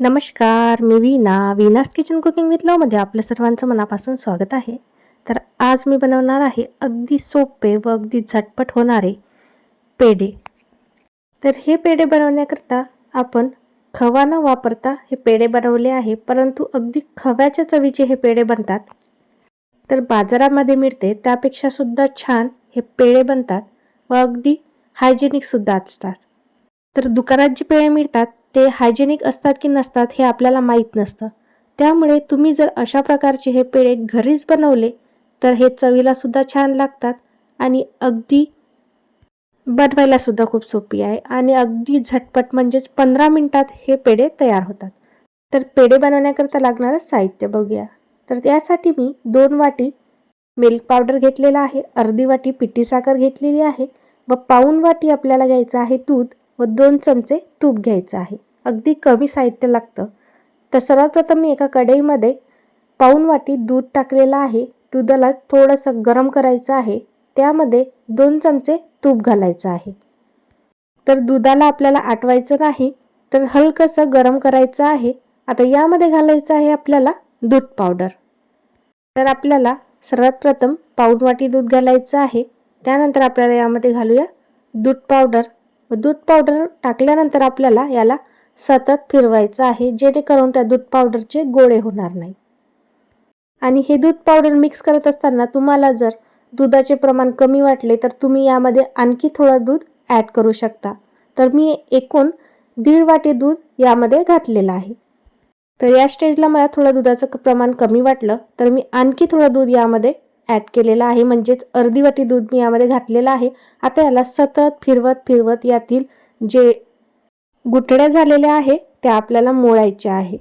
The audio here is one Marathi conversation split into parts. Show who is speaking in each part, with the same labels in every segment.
Speaker 1: नमस्कार मी Veena Veena's kitchen cooking with लॉमध्ये आपलं सर्वांचं मनापासून स्वागत आहे. तर आज मी बनवणार आहे अगदी सोपे व अगदी झटपट होणारे पेढे. तर हे पेढे बनवण्याकरता आपण खवा न वापरता हे पेढे बनवले आहे परंतु अगदी खव्याच्या चवीचे हे पेढे बनतात. तर बाजारामध्ये मिळते त्यापेक्षा सुद्धा छान हे पेढे बनतात व अगदी हायजेनिकसुद्धा असतात. तर दुकानात जे पेढे मिळतात ते हायजेनिक असतात की नसतात हे आपल्याला माहीत नसतं. त्यामुळे तुम्ही जर अशा प्रकारचे हे पेढे घरीच बनवले तर हे चवीलासुद्धा छान लागतात आणि अगदी बनवायलासुद्धा खूप सोपी आहे आणि अगदी झटपट म्हणजेच पंधरा मिनटात हे पेढे तयार होतात. तर पेढे बनवण्याकरता लागणारं साहित्य बघूया. तर त्यासाठी मी दोन वाटी मिल्क पावडर घेतलेला आहे अर्धी वाटी पिठी साखर घेतलेली आहे व पाऊन वाटी आपल्याला घ्यायचं आहे दूध व दोन चमचे तूप घ्यायचं आहे. अगदी कमी साहित्य लागतं. तर सर्वात प्रथम मी एका कढईमध्ये पाऊन वाटी दूध टाकलेलं आहे. दुधाला थोडंसं गरम करायचं आहे. त्यामध्ये दोन चमचे तूप घालायचं आहे. तर दुधाला आपल्याला आटवायचं नाही तर हलकंसं गरम करायचं आहे. आता यामध्ये घालायचं आहे आपल्याला दूध पावडर. तर आपल्याला सर्वात प्रथम पाऊन वाटी दूध घालायचं आहे. त्यानंतर आपल्याला यामध्ये घालूया दूध पावडर. व दूध पावडर टाकल्यानंतर आपल्याला याला सतत फिरवायचं आहे जेणेकरून त्या दूध पावडरचे गोळे होणार नाही. आणि हे दूध पावडर मिक्स करत असताना तुम्हाला जर दुधाचे प्रमाण कमी वाटले तर तुम्ही यामध्ये आणखी थोडं दूध ॲड करू शकता. तर मी एकूण दीड वाटी दूध यामध्ये घातलेलं आहे. तर या स्टेजला मला थोडं दुधाचं प्रमाण कमी वाटलं तर मी आणखी थोडं दूध यामध्ये ॲड केलेलं आहे. म्हणजेच अर्धी वाटी दूध मी यामध्ये घातलेलं आहे. आता याला सतत फिरवत फिरवत यातील जे गुठड्या झालेल्या आहे त्या आपल्याला मोळायच्या आहे.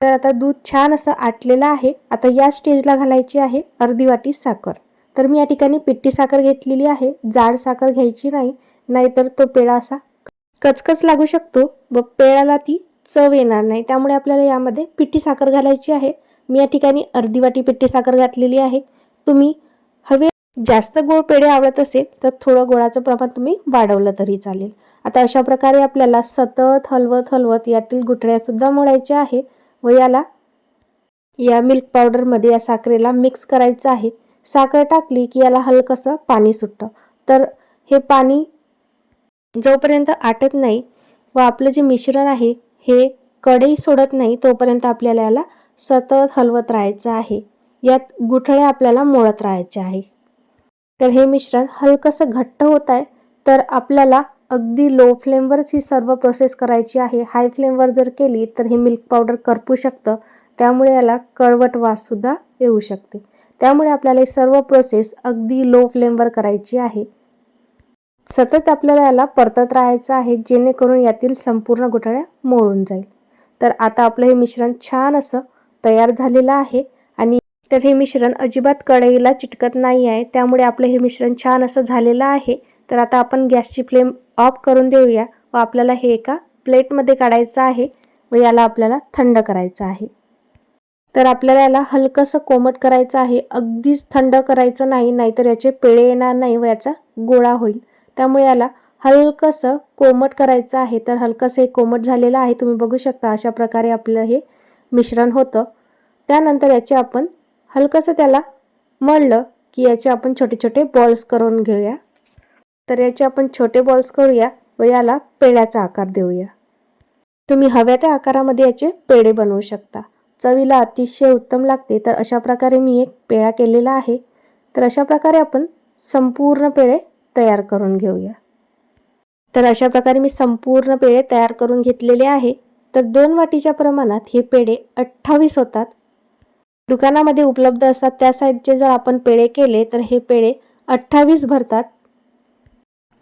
Speaker 1: तर आता दूध छान असं आटलेलं आहे आता या स्टेजला घालायची आहे अर्धी वाटी साखर. तर मी या ठिकाणी पिट्टी साखर घेतलेली आहे जाड साखर घ्यायची नाही नाहीतर तो पेढा असा कचकच लागू शकतो व पेळाला ती चव येणार नाही. त्यामुळे आपल्याला यामध्ये पिठी साखर घालायची आहे. मी या ठिकाणी अर्धी वाटी पिठी साखर घातलेली आहे. तुम्ही हवे जास्त गोड पेढे आवडत असेल तर थोडं गोळाचं प्रमाण तुम्ही वाढवलं तरी चालेल. आता अशा प्रकारे आपल्याला सतत हलवत हलवत यातील गुठळ्यासुद्धा मोडायच्या आहे व याला या मिल्क पावडरमध्ये या साखरेला मिक्स करायचं आहे. साखर टाकली की याला हलकंसं पाणी सुटतं. तर हे पाणी जोपर्यंत आटत नाही व आपलं जे मिश्रण आहे हे कढई सोडत नाही तोपर्यंत आपल्याला याला सतत हलवत राहायचं आहे. यात गुठळे आपल्याला मोळत राहायचे आहे. तर हे मिश्रण हलकंसं घट्ट होत आहे तर आपल्याला अगदी लो फ्लेमवरच ही सर्व प्रोसेस करायची आहे. हाय फ्लेमवर जर केली तर हे मिल्क पावडर करपू शकतं. त्यामुळे याला कळवट वाससुद्धा येऊ शकते. त्यामुळे आपल्याला ही सर्व प्रोसेस अगदी लो फ्लेमवर करायची आहे. सतत आपल्याला याला परतत राहायचं आहे जेणेकरून यातील संपूर्ण घोटाळ्या मोळून जाईल. तर आता आपलं हे मिश्रण छान असं तयार झालेलं आहे. आणि तर हे मिश्रण अजिबात कढईला चिटकत नाही आहे. त्यामुळे आपलं हे मिश्रण छान असं झालेलं आहे. तर आता आपण गॅसची फ्लेम ऑफ करून देऊया व आपल्याला हे एका प्लेटमध्ये काढायचं आहे व याला आपल्याला थंड करायचं आहे. तर आपल्याला याला हलकंसं कोमट करायचं आहे. अगदीच थंड करायचं नाही नाहीतर याचे पेळे येणार नाही व याचा गोळा होईल. त्यामुळे याला हलकंसं कोमट करायचं आहे. तर हलकंसं हे कोमट झालेलं आहे. तुम्ही बघू शकता अशा प्रकारे आपलं हे मिश्रण होतं. त्यानंतर याचे आपण हलकंसं त्याला मळलं की याचे आपण छोटे छोटे बॉल्स करून घेऊया. तर याचे आपण छोटे बॉल्स करूया व याला पेड्याचा आकार देऊया. तुम्ही हव्या त्या आकारामध्ये याचे पेढे बनवू शकता. चवीला अतिशय उत्तम लागते. तर अशा प्रकारे मी एक पेढा केलेला आहे. तर अशा प्रकारे आपण संपूर्ण पेढे तयार करून घेऊया. तर अशा प्रकारे मी संपूर्ण पेढे तयार करून घेतलेले आहे. तर दोन वाटीच्या प्रमाणात हे पेढे अठ्ठावीस होतात. दुकानामध्ये उपलब्ध असतात त्या साईडचे जर आपण पेढे केले तर हे पेढे अठ्ठावीस भरतात.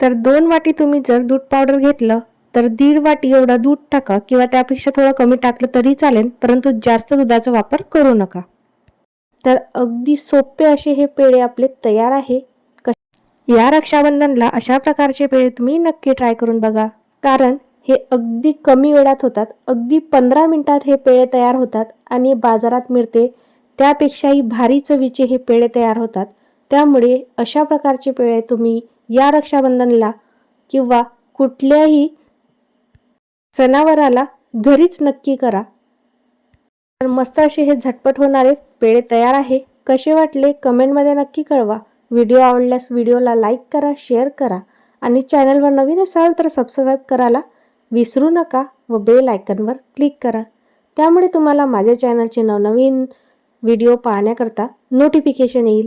Speaker 1: तर दोन वाटी तुम्ही जर दूध पावडर घेतलं तर दीड वाटी एवढा दूध टाका किंवा त्यापेक्षा थोडं कमी टाकलं तरी चालेल परंतु जास्त दुधाचा वापर करू नका. तर अगदी सोपे असे हे पेढे आपले तयार आहे. या रक्षाबंधनला अशा प्रकारचे पेढे तुम्ही नक्की ट्राय करून बघा. कारण हे अगदी कमी वेळात होतात अगदी पंधरा मिनटात हे पेढे तयार होतात आणि बाजारात मिळते. त्यापेक्षाही भारी चवीचे हे पेढे तयार होतात. त्यामुळे अशा प्रकारचे पेढे तुम्ही या रक्षाबंधनला किंवा कुठल्याही सणावाराला घरीच नक्की करा. तर मस्त असे हे झटपट होणारे पेढे तयार आहे. कसे वाटले कमेंटमध्ये नक्की कळवा. व्हिडिओ आवडल्यास व्हिडिओला लाईक करा शेअर करा आणि चॅनलवर नवीन असाल तर सबस्क्राईब करायला विसरू नका व बेल आयकनवर क्लिक करा. त्यामुळे तुम्हाला माझ्या चॅनलचे नवनवीन व्हिडिओ पाहण्याकरता नोटिफिकेशन येईल.